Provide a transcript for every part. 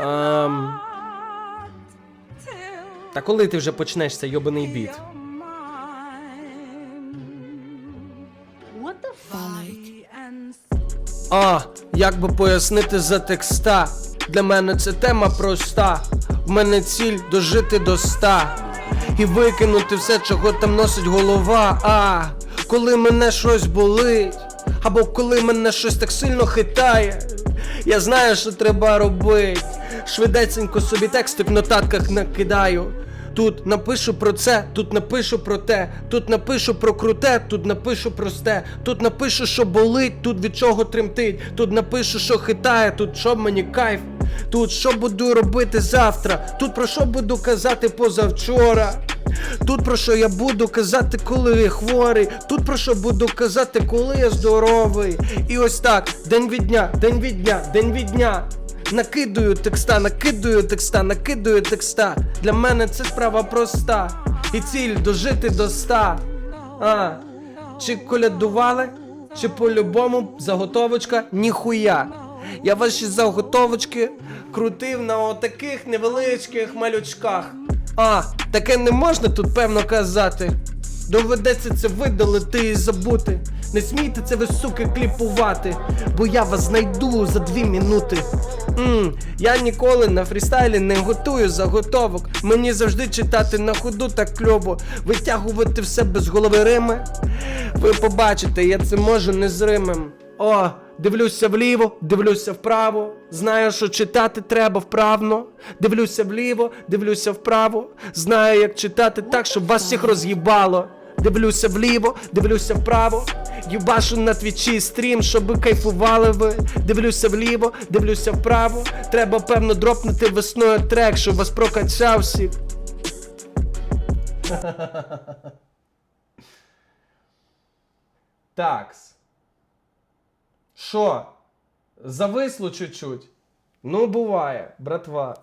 Ем... Та коли ти вже почнеш цей йобаний біт? А, як би пояснити за текста? Для мене це тема проста. В мене ціль дожити до ста і викинути все, чого там носить голова. А коли мене щось болить, або коли мене щось так сильно хитає, я знаю, що треба робити. Швидесенько собі тексти в нотатках накидаю. Тут напишу про це, тут напишу про те, тут напишу про круте, тут напишу просте, тут напишу, що болить, тут від чого тремтить, тут напишу, що хитає, тут що мені кайф, тут що буду робити завтра, тут про що буду казати позавчора. Тут про що я буду казати, коли я хворий, тут про що буду казати, коли я здоровий. І ось так, день від дня, день від дня, день від дня. Накидую текста, накидую текста, накидую текста. Для мене це справа проста. І ціль дожити до ста. А, чи колядували, чи по-любому заготовочка ніхуя. Я ваші заготовочки крутив на отаких невеличких малючках. А, таке не можна тут певно казати. Доведеться це видалити і забути. Не смійте це ви, суки, кліпувати, бо я вас знайду за дві минути. Мм, я ніколи на фрістайлі не готую заготовок. Мені завжди читати на ходу так кльово, витягувати все без голови рими. Ви побачите, я це можу незримим. О, дивлюся вліво, дивлюся вправо. Знаю, що читати треба вправно. Дивлюся вліво, дивлюся вправо. Знаю, як читати так, щоб вас всіх роз'їбало. Дивлюся вліво, дивлюся вправо. Юбашу на твічі стрім, щоб кайфували ви. Дивлюся вліво, дивлюся вправо. Треба, певно, дропнути весною трек, щоб вас прокачав всіх. Такс. Що? Зависло чуть-чуть? Ну, буває, братва.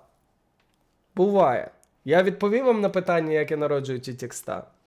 Буває. Я відповів вам на питання, як я народжую ті текста.